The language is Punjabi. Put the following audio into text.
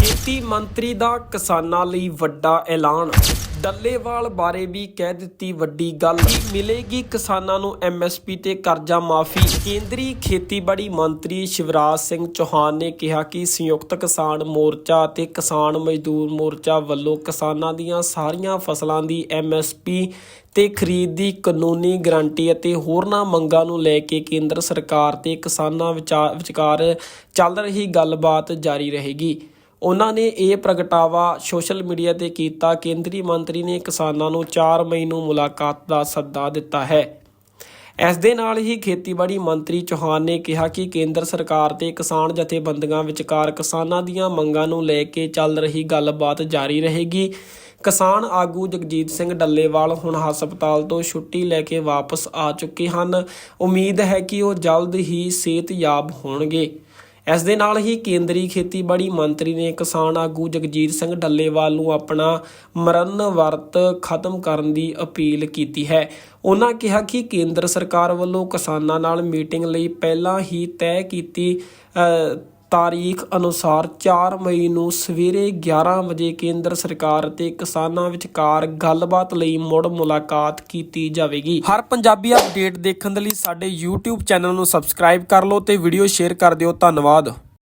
ਖੇਤੀ ਮੰਤਰੀ ਦਾ ਕਿਸਾਨਾਂ ਲਈ ਵੱਡਾ ਐਲਾਨ। ਡੱਲੇਵਾਲ ਬਾਰੇ ਵੀ ਕਹਿ ਦਿੱਤੀ ਵੱਡੀ ਗੱਲ ਮਿਲੇਗੀ ਕਿਸਾਨਾਂ ਨੂੰ ਐਮਐਸਪੀ ਤੇ ਕਰਜ਼ਾ ਮਾਫੀ। ਕੇਂਦਰੀ ਖੇਤੀਬਾੜੀ ਮੰਤਰੀ ਸ਼ਿਵਰਾਜ ਸਿੰਘ ਚੌਹਾਨ ਨੇ ਕਿਹਾ ਕਿ ਸੰਯੁਕਤ ਕਿਸਾਨ ਮੋਰਚਾ ਅਤੇ ਕਿਸਾਨ ਮਜ਼ਦੂਰ ਮੋਰਚਾ ਵੱਲੋਂ ਕਿਸਾਨਾਂ ਦੀਆਂ ਸਾਰੀਆਂ ਫਸਲਾਂ ਦੀ ਐਮਐਸਪੀ ਤੇ ਖਰੀਦ ਦੀ ਕਾਨੂੰਨੀ ਗਰੰਟੀ ਅਤੇ ਹੋਰਨਾਂ ਮੰਗਾਂ ਨੂੰ ਲੈ ਕੇ ਕੇਂਦਰ ਸਰਕਾਰ ਤੇ ਕਿਸਾਨਾਂ ਵਿਚਾਰ ਵਿਚਕਾਰ ਚੱਲ ਰਹੀ ਗੱਲਬਾਤ ਜਾਰੀ ਰਹੇਗੀ। ਉਹਨਾਂ ਨੇ ਇਹ ਪ੍ਰਗਟਾਵਾ ਸੋਸ਼ਲ ਮੀਡੀਆ ਤੇ ਕੀਤਾ। ਕੇਂਦਰੀ ਮੰਤਰੀ ਨੇ ਕਿਸਾਨਾਂ ਨੂੰ 4 ਮਈ ਨੂੰ ਮੁਲਾਕਾਤ ਦਾ ਸੱਦਾ ਦਿੱਤਾ ਹੈ। ਇਸ ਦੇ ਨਾਲ ਹੀ ਖੇਤੀਬਾੜੀ ਮੰਤਰੀ ਚੌਹਾਨ ਨੇ ਕਿਹਾ ਕਿ ਕੇਂਦਰ ਸਰਕਾਰ ਤੇ ਕਿਸਾਨ ਜਥੇਬੰਦੀਆਂ ਵਿਚਕਾਰ ਕਿਸਾਨਾਂ ਦੀਆਂ ਮੰਗਾਂ ਨੂੰ ਲੈ ਕੇ ਚੱਲ ਰਹੀ ਗੱਲਬਾਤ ਜਾਰੀ ਰਹੇਗੀ। ਕਿਸਾਨ ਆਗੂ ਜਗਜੀਤ ਸਿੰਘ ਡੱਲੇਵਾਲ ਹੁਣ ਹਸਪਤਾਲ ਤੋਂ ਛੁੱਟੀ ਲੈ ਕੇ ਵਾਪਸ ਆ ਚੁੱਕੇ ਹਨ। ਉਮੀਦ ਹੈ ਕਿ ਉਹ ਜਲਦ ਹੀ ਸਿਹਤਯਾਬ ਹੋਣਗੇ। ਇਸ ਦੇ ਨਾਲ ਹੀ ਕੇਂਦਰੀ ਖੇਤੀਬਾੜੀ ਮੰਤਰੀ ਨੇ ਕਿਸਾਨ ਆਗੂ ਜਗਜੀਤ ਸਿੰਘ ਡੱਲੇਵਾਲ ਨੂੰ ਆਪਣਾ ਮਰਨ ਵਰਤ ਖਤਮ ਕਰਨ ਦੀ ਅਪੀਲ ਕੀਤੀ ਹੈ। ਉਹਨਾਂ ਕਿਹਾ ਕਿ ਕੇਂਦਰ ਸਰਕਾਰ ਵੱਲੋਂ ਕਿਸਾਨਾਂ ਨਾਲ ਮੀਟਿੰਗ ਲਈ ਪਹਿਲਾਂ ਹੀ ਤੈਅ ਕੀਤੀ ਤਾਰੀਖ ਅਨੁਸਾਰ 4 ਮਈ ਨੂੰ ਸਵੇਰੇ 11 ਵਜੇ ਕੇਂਦਰ ਸਰਕਾਰ ਅਤੇ ਕਿਸਾਨਾਂ ਵਿਚਕਾਰ ਗੱਲਬਾਤ ਲਈ ਮੁੜ ਮੁਲਾਕਾਤ ਕੀਤੀ ਜਾਵੇਗੀ। ਹਰ ਪੰਜਾਬੀ ਅਪਡੇਟ ਦੇਖਣ ਦੇ ਲਈ ਸਾਡੇ YouTube ਚੈਨਲ ਨੂੰ ਸਬਸਕ੍ਰਾਈਬ ਕਰ ਲਓ ਤੇ ਵੀਡੀਓ ਸ਼ੇਅਰ ਕਰ ਦਿਓ। ਧੰਨਵਾਦ।